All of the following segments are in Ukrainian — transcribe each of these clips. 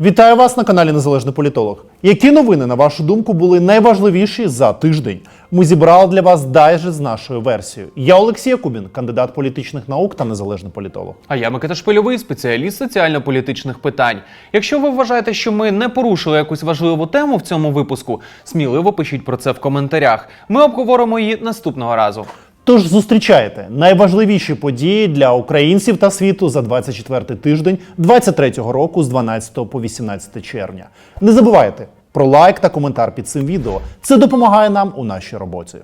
Вітаю вас на каналі Незалежний Політолог. Які новини, на вашу думку, були найважливіші за тиждень? Ми зібрали для вас дайджест з нашою версією. Я Олексій Якубін, кандидат політичних наук та незалежний політолог. А я Микита Шпильовий, спеціаліст соціально-політичних питань. Якщо ви вважаєте, що ми не порушили якусь важливу тему в цьому випуску, сміливо пишіть про це в коментарях. Ми обговоримо її наступного разу. Тож зустрічайте найважливіші події для українців та світу за 24 тиждень 23-го року з 12 по 18 червня. Не забувайте про лайк та коментар під цим відео. Це допомагає нам у нашій роботі.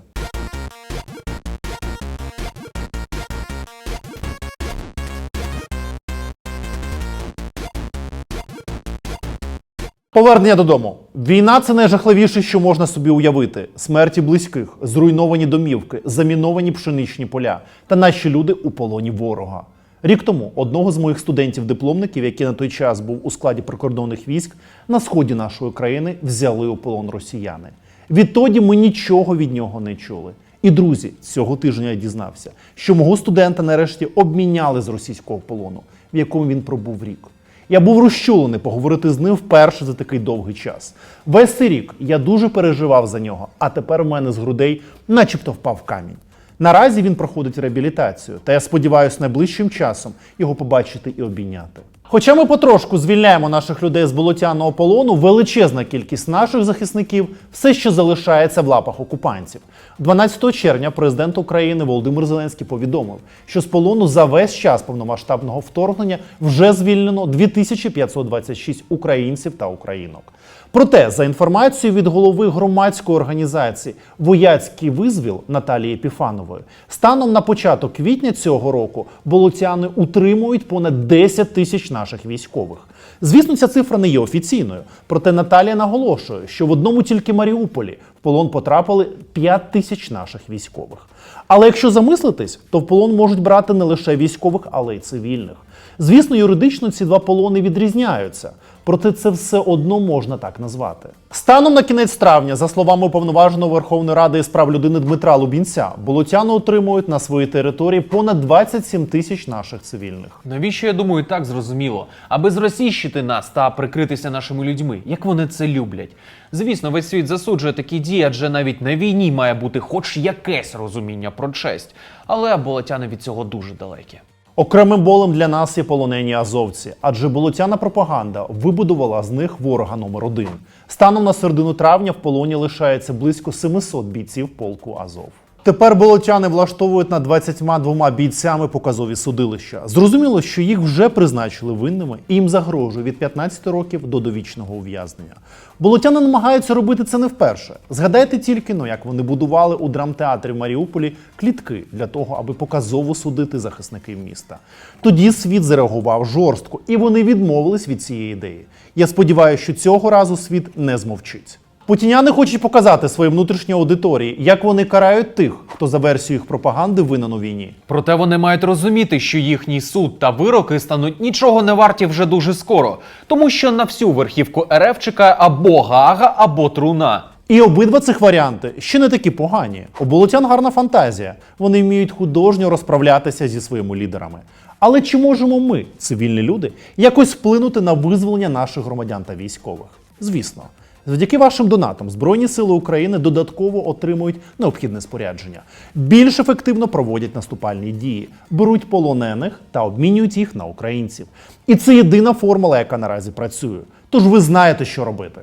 Повернення додому. Війна це найжахливіше, що можна собі уявити: смерті близьких, зруйновані домівки, заміновані пшеничні поля та наші люди у полоні ворога. Рік тому одного з моїх студентів-дипломників, який на той час був у складі прикордонних військ, на сході нашої країни взяли у полон росіяни. Відтоді ми нічого від нього не чули. І друзі, цього тижня я дізнався, що мого студента нарешті обміняли з російського полону, в якому він пробув рік. Я був розчулений поговорити з ним вперше за такий довгий час. Весь цей рік я дуже переживав за нього, а тепер у мене з грудей начебто впав камінь. Наразі він проходить реабілітацію, та я сподіваюся, найближчим часом його побачити і обійняти. Хоча ми потрошку звільняємо наших людей з болотяного полону, величезна кількість наших захисників все ще залишається в лапах окупантів. 12 червня президент України Володимир Зеленський повідомив, що з полону за весь час повномасштабного вторгнення вже звільнено 2526 українців та українок. Проте, за інформацією від голови громадської організації Вояцький визвіл Наталії Епіфанової, станом на початок квітня цього року болотяни утримують понад 10 тисяч наших військових. Звісно, ця цифра не є офіційною. Проте Наталія наголошує, що в одному тільки Маріуполі в полон потрапили 5 тисяч наших військових. Але якщо замислитись, то в полон можуть брати не лише військових, але й цивільних. Звісно, юридично ці два полони відрізняються, проте це все одно можна так назвати. Станом на кінець травня, за словами уповноваженого Верховної Ради із прав людини Дмитра Лубінця, болотяни отримують на своїй території понад 27 тисяч наших цивільних. Навіщо я думаю, так зрозуміло, аби зросійщити нас та прикритися нашими людьми, як вони це люблять. Звісно, весь світ засуджує такі дії, адже навіть на війні має бути хоч якесь розуміння про честь. Але болотяни від цього дуже далекі. Окремим болем для нас є полонені азовці, адже болотяна пропаганда вибудувала з них ворога номер один. Станом на середину травня в полоні лишається близько 700 бійців полку Азов. Тепер болотяни влаштовують над 22 бійцями показові судилища. Зрозуміло, що їх вже призначили винними і їм загрожує від 15 років до довічного ув'язнення. Болотяни намагаються робити це не вперше. Згадайте тільки ну, як вони будували у драмтеатрі в Маріуполі клітки для того, аби показово судити захисників міста. Тоді світ зареагував жорстко, і вони відмовились від цієї ідеї. Я сподіваюся, що цього разу світ не змовчить. Путіняни хочуть показати своїй внутрішній аудиторії, як вони карають тих, хто за версією їх пропаганди винен у війні. Проте вони мають розуміти, що їхній суд та вироки стануть нічого не варті вже дуже скоро, тому що на всю верхівку РФ чекає або Гага, або Труна. І обидва цих варіанти ще не такі погані. У болотян гарна фантазія. Вони вміють художньо розправлятися зі своїми лідерами. Але чи можемо ми, цивільні люди, якось вплинути на визволення наших громадян та військових? Звісно. Завдяки вашим донатам Збройні Сили України додатково отримують необхідне спорядження, більш ефективно проводять наступальні дії, беруть полонених та обмінюють їх на українців. І це єдина формула, яка наразі працює. Тож ви знаєте, що робити.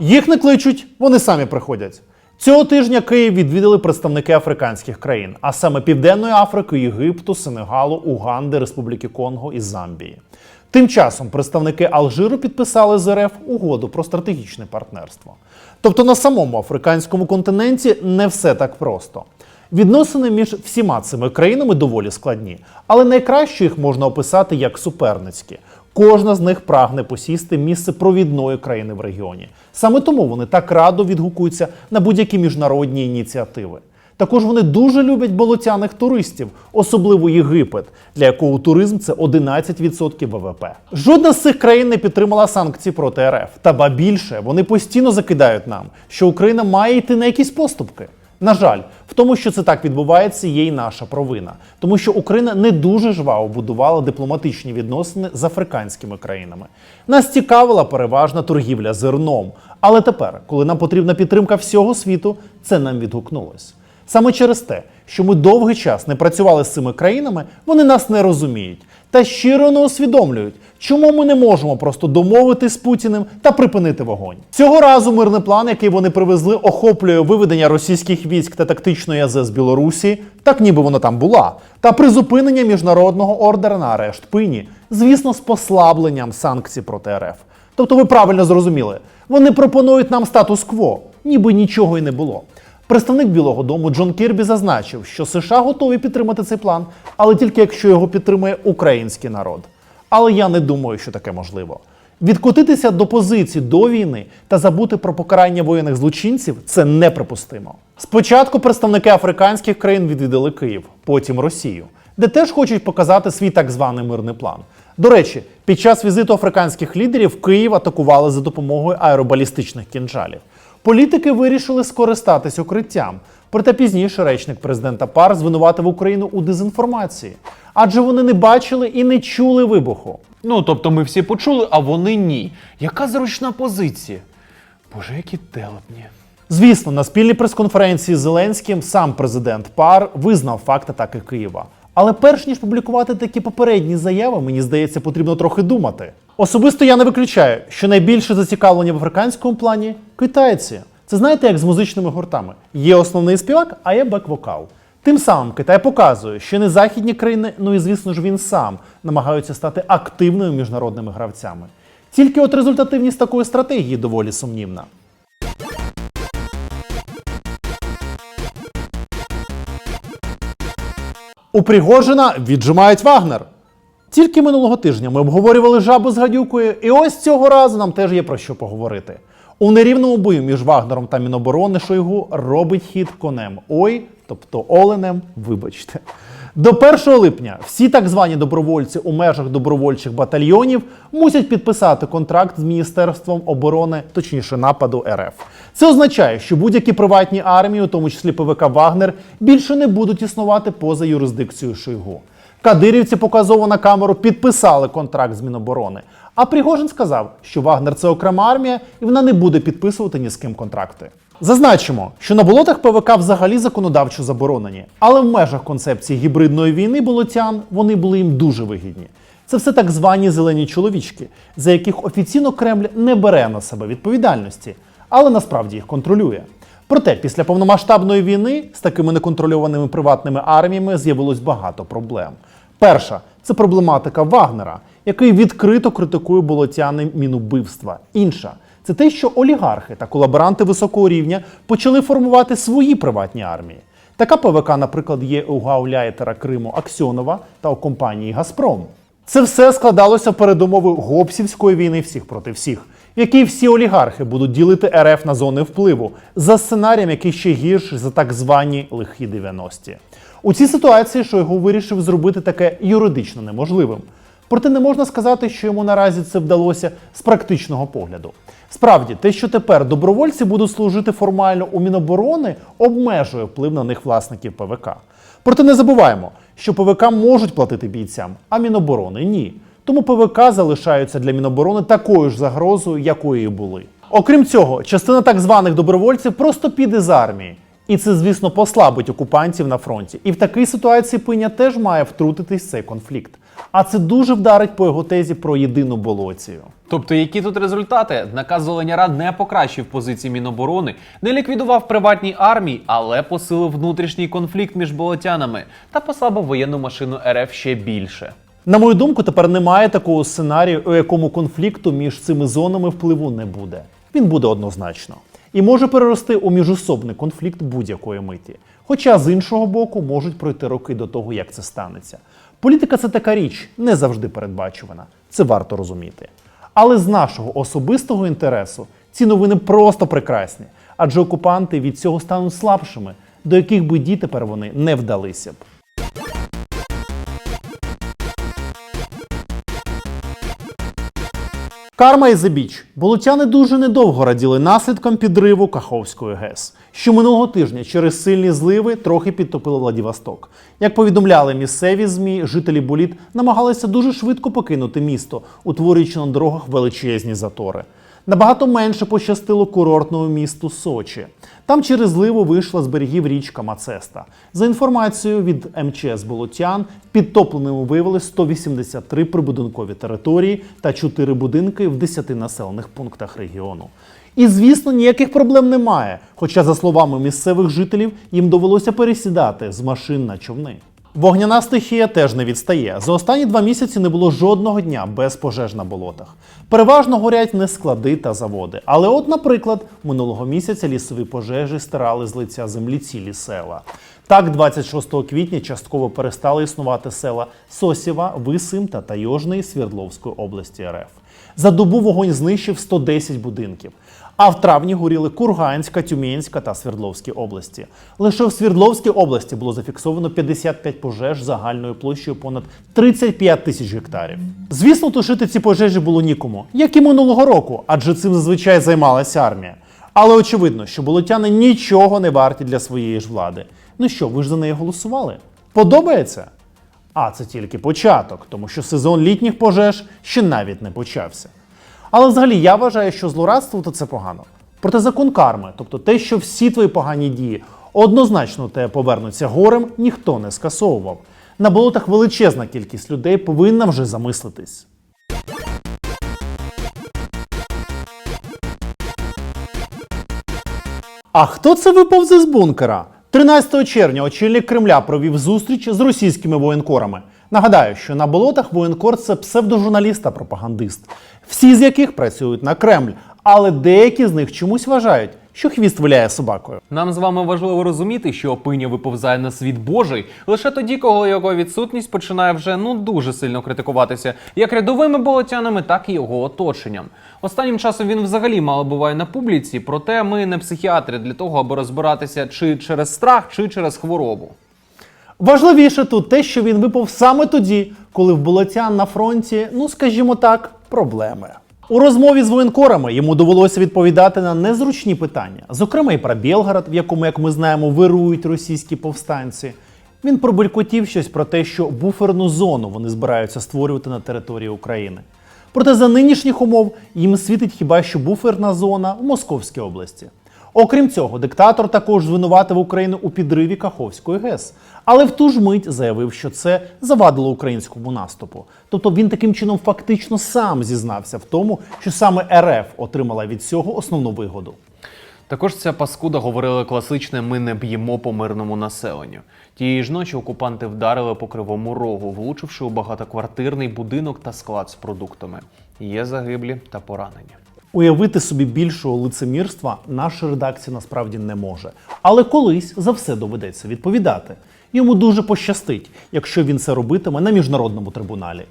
Їх не кличуть, вони самі приходять. Цього тижня Київ відвідали представники африканських країн, а саме Південної Африки, Єгипту, Сенегалу, Уганди, Республіки Конго і Замбії. Тим часом представники Алжиру підписали з РФ угоду про стратегічне партнерство. Тобто на самому африканському континенті не все так просто. Відносини між всіма цими країнами доволі складні, але найкраще їх можна описати як суперницькі. Кожна з них прагне посісти місце провідної країни в регіоні. Саме тому вони так радо відгукуються на будь-які міжнародні ініціативи. Також вони дуже люблять болотяних туристів, особливо Єгипет, для якого туризм це 11% ВВП. Жодна з цих країн не підтримала санкції проти РФ. Та ба більше вони постійно закидають нам, що Україна має йти на якісь поступки. На жаль, в тому, що це так відбувається, є й наша провина, тому що Україна не дуже жваво будувала дипломатичні відносини з африканськими країнами. Нас цікавила переважна торгівля зерном. Але тепер, коли нам потрібна підтримка всього світу, це нам відгукнулось. Саме через те, що ми довгий час не працювали з цими країнами, вони нас не розуміють та щиро не усвідомлюють, чому ми не можемо просто домовитись з Путіним та припинити вогонь. Цього разу мирний план, який вони привезли, охоплює виведення російських військ та тактичної АЗ з Білорусі, так ніби вона там була, та призупинення міжнародного ордера на арешт пині, звісно, з послабленням санкцій проти РФ. Тобто, ви правильно зрозуміли, вони пропонують нам статус-кво, ніби нічого й не було. Представник Білого Дому Джон Кірбі зазначив, що США готові підтримати цей план, але тільки якщо його підтримує український народ. Але я не думаю, що таке можливо. Відкотитися до позиції до війни та забути про покарання воєнних злочинців це неприпустимо. Спочатку представники африканських країн відвідали Київ, потім Росію, де теж хочуть показати свій так званий мирний план. До речі, під час візиту африканських лідерів Київ атакували за допомогою аеробалістичних кінжалів. Політики вирішили скористатись укриттям. Проте пізніше речник президента ПАР звинуватив Україну у дезінформації, адже вони не бачили і не чули вибуху. Ну, тобто ми всі почули, а вони ні. Яка зручна позиція? Боже, які телепні. Звісно, на спільній прес-конференції з Зеленським сам президент ПАР визнав факт атаки Києва. Але перш ніж публікувати такі попередні заяви, мені здається, потрібно трохи думати. Особисто я не виключаю, що найбільше зацікавлення в африканському плані китайці. Це знаєте, як з музичними гуртами. Є основний співак, а є бек-вокал. Тим самим Китай показує, що не західні країни, ну і звісно ж він сам намагаються стати активними міжнародними гравцями. Тільки от результативність такої стратегії доволі сумнівна. У Пригожина віджимають Вагнер. Тільки минулого тижня ми обговорювали жабу з гадюкою, і ось цього разу нам теж є про що поговорити. У нерівному бою між Вагнером та Міноборони Шойгу робить хід конем. Ой, тобто оленем, вибачте. До 1 липня всі так звані добровольці у межах добровольчих батальйонів мусять підписати контракт з Міністерством оборони, точніше нападу РФ. Це означає, що будь-які приватні армії, у тому числі ПВК Вагнер, більше не будуть існувати поза юрисдикцією Шойгу. Кадирівці показово на камеру підписали контракт з Міноборони. А Пригожин сказав, що Вагнер це окрема армія і вона не буде підписувати ні з ким контракти. Зазначимо, що на болотах ПВК взагалі законодавчо заборонені, але в межах концепції гібридної війни болотян вони були їм дуже вигідні. Це все так звані зелені чоловічки, за яких офіційно Кремль не бере на себе відповідальності, але насправді їх контролює. Проте після повномасштабної війни з такими неконтрольованими приватними арміями з'явилось багато проблем. Перша це проблематика Вагнера, який відкрито критикує болотяни мінубивства. Інша це те, що олігархи та колаборанти високого рівня почали формувати свої приватні армії. Така ПВК, наприклад, є у гауляйтера Криму Аксьонова та у компанії Газпром. Це все складалося в передумови гопсівської війни всіх проти всіх, в якій всі олігархи будуть ділити РФ на зони впливу за сценарієм, який ще гірший за так звані лихі 90-ті. У цій ситуації Шойгу вирішив зробити таке юридично неможливим. Проте не можна сказати, що йому наразі це вдалося з практичного погляду. Справді, те, що тепер добровольці будуть служити формально у Міноборони, обмежує вплив на них власників ПВК. Проте не забуваємо, що ПВК можуть платити бійцям, а Міноборони ні. Тому ПВК залишаються для Міноборони такою ж загрозою, якою і були. Окрім цього, частина так званих добровольців просто піде з армії. І це, звісно, послабить окупантів на фронті. І в такій ситуації Пиня теж має втрутитись цей конфлікт. А це дуже вдарить по його тезі про єдину болоцію. Тобто, які тут результати? Наказ Зеленяра не покращив позиції Міноборони, не ліквідував приватні армії, але посилив внутрішній конфлікт між болотянами та послабив воєнну машину РФ ще більше. На мою думку, тепер немає такого сценарію, у якому конфлікту між цими зонами впливу не буде. Він буде однозначно. І може перерости у міжособний конфлікт будь-якої миті. Хоча з іншого боку можуть пройти роки до того, як це станеться. Політика це така річ, не завжди передбачувана. Це варто розуміти. Але з нашого особистого інтересу ці новини просто прекрасні, адже окупанти від цього стануть слабшими, до яких би дій тепер вони не вдалися б. Карма і Забіч. Болотяни дуже недовго раділи наслідком підриву Каховської ГЕС, що минулого тижня через сильні зливи трохи підтопило Владивосток. Як повідомляли місцеві змі, жителі боліт намагалися дуже швидко покинути місто, утворюючи на дорогах величезні затори. Набагато менше пощастило курортному місту Сочі. Там через зливу вийшла з берегів річка Мацеста. За інформацією від МЧС Болотян, підтопленими виявили 183 прибудинкові території та 4 будинки в 10 населених пунктах регіону. І звісно, ніяких проблем немає. Хоча, за словами місцевих жителів, їм довелося пересідати з машин на човни. Вогняна стихія теж не відстає. За останні два місяці не було жодного дня без пожеж на болотах. Переважно горять не склади та заводи. Але, от, наприклад, минулого місяця лісові пожежі стирали з лиця землі цілі села. Так, 26 квітня частково перестали існувати села Сосєва, Висим та Тайожний Свердловської області РФ. За добу вогонь знищив 110 будинків. А в травні горіли Курганська, Тюменська та Свердловські області. Лише в Свердловській області було зафіксовано 55 пожеж загальною площею понад 35 тисяч гектарів. Звісно, тушити ці пожежі було нікому, як і минулого року, адже цим зазвичай займалася армія. Але очевидно, що болотяни нічого не варті для своєї ж влади. Ну що, ви ж за неї голосували? Подобається? А це тільки початок, тому що сезон літніх пожеж ще навіть не почався. Але взагалі я вважаю, що злорадство то це погано. Проте закон карми, тобто те, що всі твої погані дії однозначно тебе повернуться горем, ніхто не скасовував. На болотах величезна кількість людей повинна вже замислитись. А хто це виповзе з бункера? 13 червня очільник Кремля провів зустріч з російськими воєнкорами. Нагадаю, що на болотах воєнкор це псевдожурналіст та пропагандист, всі з яких працюють на Кремль, але деякі з них чомусь вважають, що хвіст виляє собакою. Нам з вами важливо розуміти, що опиня виповзає на світ Божий лише тоді, коли його відсутність починає вже ну дуже сильно критикуватися як рядовими болотянами, так і його оточенням. Останнім часом він взагалі мало буває на публіці, проте ми не психіатри для того, аби розбиратися чи через страх, чи через хворобу. Важливіше тут те, що він випав саме тоді, коли в болотян на фронті, ну скажімо так, проблеми. У розмові з воєнкорами йому довелося відповідати на незручні питання, зокрема і про Білгород, в якому, як ми знаємо, вирують російські повстанці. Він пробелькотів щось про те, що буферну зону вони збираються створювати на території України. Проте за нинішніх умов їм світить хіба що буферна зона в Московській області. Окрім цього, диктатор також звинуватив Україну у підриві Каховської ГЕС, але в ту ж мить заявив, що це завадило українському наступу. Тобто він таким чином фактично сам зізнався в тому, що саме РФ отримала від цього основну вигоду. Також ця паскуда говорила класичне Ми не б'ємо по мирному населенню. Тієї ж ночі окупанти вдарили по кривому рогу, влучивши у багатоквартирний будинок та склад з продуктами. Є загиблі та поранені. Уявити собі більшого лицемірства наша редакція насправді не може. Але колись за все доведеться відповідати. Йому дуже пощастить, якщо він це робитиме на міжнародному трибуналі.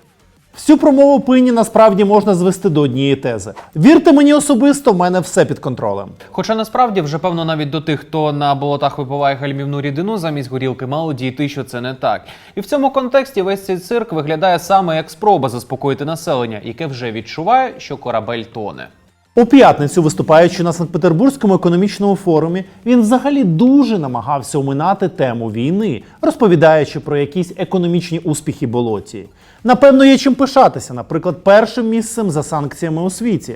Всю промову пині насправді можна звести до однієї тези: вірте мені особисто, в мене все під контролем. Хоча насправді вже певно навіть до тих, хто на болотах випиває гальмівну рідину замість горілки, мало дійти, що це не так. І в цьому контексті весь цей цирк виглядає саме як спроба заспокоїти населення, яке вже відчуває, що корабель тоне. У п'ятницю, виступаючи на Санкт-Петербурзькому економічному форумі, він взагалі дуже намагався оминати тему війни, розповідаючи про якісь економічні успіхи болоті. Напевно, є чим пишатися, наприклад, першим місцем за санкціями у світі.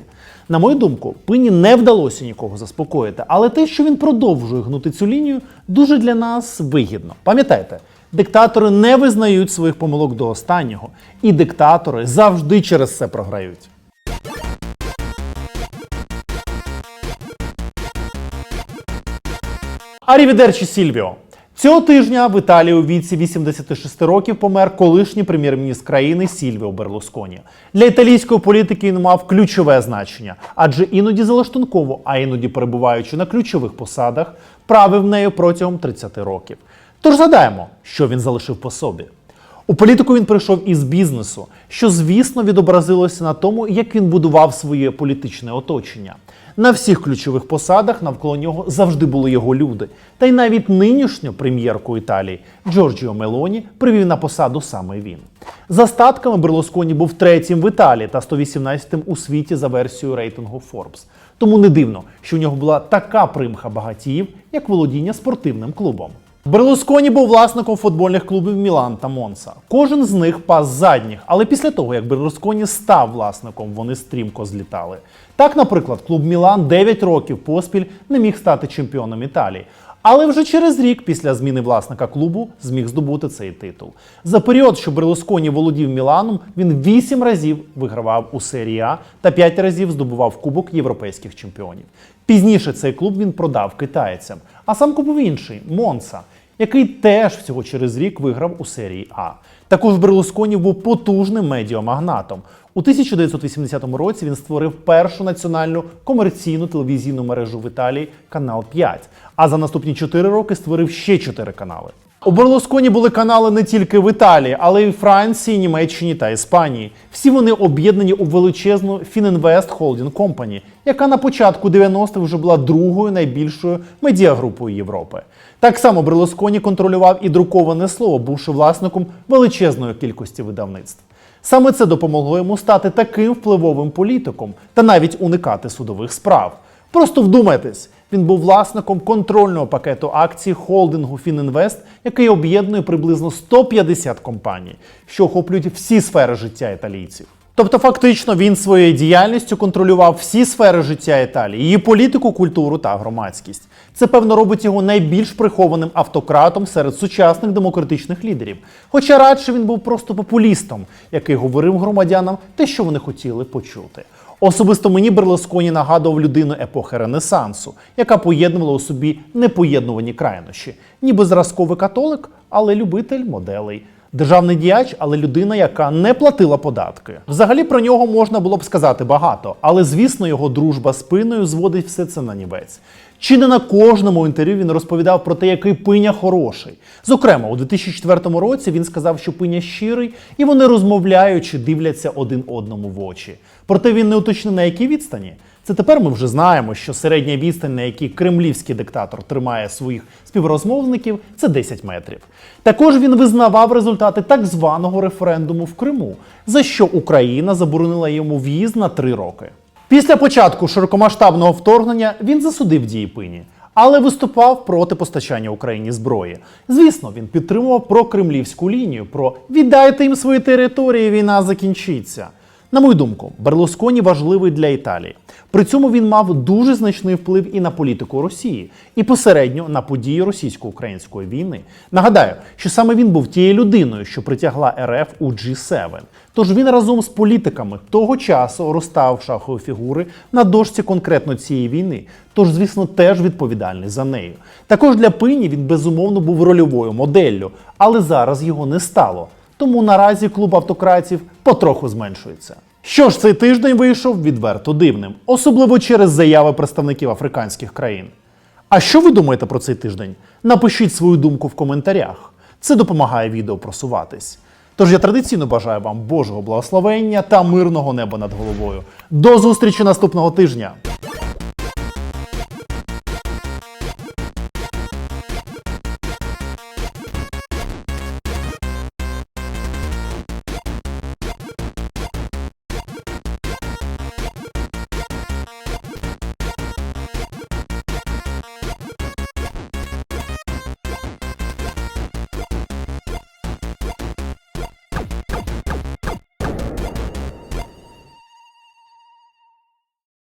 На мою думку, пині не вдалося нікого заспокоїти, але те, що він продовжує гнути цю лінію, дуже для нас вигідно. Пам'ятайте, диктатори не визнають своїх помилок до останнього, і диктатори завжди через це програють. Арівідерчі Сільвіо. Цього тижня в Італії у віці 86 років помер колишній прем'єр-міністр країни Сільвіо Берлусконі. Для італійської політики він мав ключове значення, адже іноді залаштунково, а іноді перебуваючи на ключових посадах, правив нею протягом 30 років. Тож згадаємо, що він залишив по собі. У політику він прийшов із бізнесу, що, звісно, відобразилося на тому, як він будував своє політичне оточення. На всіх ключових посадах навколо нього завжди були його люди. Та й навіть нинішню прем'єрку Італії Джорджіо Мелоні привів на посаду саме він. За статками Берлусконі був третім в Італії та 118-м у світі за версією рейтингу Forbes. Тому не дивно, що у нього була така примха багатіїв, як володіння спортивним клубом. Берлусконі був власником футбольних клубів Мілан та Монса. Кожен з них пас задніх, але після того, як Берлусконі став власником, вони стрімко злітали. Так, наприклад, клуб Мілан 9 років поспіль не міг стати чемпіоном Італії. Але вже через рік після зміни власника клубу зміг здобути цей титул. За період, що Берлусконі володів Міланом, він 8 разів вигравав у серії А та 5 разів здобував Кубок європейських чемпіонів. Пізніше цей клуб він продав китайцям, а сам купив інший Монса, який теж всього через рік виграв у серії А. Також Берлусконі був потужним медіамагнатом. У 1980 році він створив першу національну комерційну телевізійну мережу в Італії канал 5, а за наступні 4 роки створив ще 4 канали. У Берлусконі були канали не тільки в Італії, але й в Франції, Німеччині та Іспанії. Всі вони об'єднані у величезну Fininvest Holding Company, яка на початку 90-х вже була другою найбільшою медіагрупою Європи. Так само Берлусконі контролював і друковане слово, бувши власником величезної кількості видавництв. Саме це допомогло йому стати таким впливовим політиком та навіть уникати судових справ. Просто вдумайтесь, він був власником контрольного пакету акцій холдингу Фінінвест, який об'єднує приблизно 150 компаній, що охоплюють всі сфери життя італійців. Тобто, фактично, він своєю діяльністю контролював всі сфери життя Італії, її політику, культуру та громадськість. Це певно робить його найбільш прихованим автократом серед сучасних демократичних лідерів. Хоча радше він був просто популістом, який говорив громадянам те, що вони хотіли почути. Особисто мені Берлосконі нагадував людину епохи Ренесансу, яка поєднувала у собі непоєднувані крайнощі, ніби зразковий католик, але любитель моделей. Державний діяч, але людина, яка не платила податки. Взагалі про нього можна було б сказати багато, але звісно, його дружба з пиною зводить все це на нівець. Чи не на кожному інтерв'ю він розповідав про те, який пиня хороший. Зокрема, у 2004 році він сказав, що пиня щирий, і вони розмовляючи дивляться один одному в очі. Проте він не уточнив на якій відстані. Це тепер ми вже знаємо, що середня відстань, на якій кремлівський диктатор тримає своїх співрозмовників, це 10 метрів. Також він визнавав результати так званого референдуму в Криму, за що Україна заборонила йому в'їзд на три роки. Після початку широкомасштабного вторгнення він засудив дії пині, але виступав проти постачання Україні зброї. Звісно, він підтримував прокремлівську лінію про віддайте їм свої території, війна закінчиться. На мою думку, Берлусконі важливий для Італії. При цьому він мав дуже значний вплив і на політику Росії, і посередньо на події російсько-української війни. Нагадаю, що саме він був тією людиною, що притягла РФ у G7. Тож він разом з політиками того часу розставив шахові фігури на дошці конкретно цієї війни. Тож, звісно, теж відповідальний за нею. Також для Пині він безумовно був рольовою моделлю, але зараз його не стало. Тому наразі клуб автократів потроху зменшується. Що ж, цей тиждень вийшов відверто дивним, особливо через заяви представників африканських країн. А що ви думаєте про цей тиждень? Напишіть свою думку в коментарях. Це допомагає відео просуватись. Тож я традиційно бажаю вам Божого благословення та мирного неба над головою. До зустрічі наступного тижня!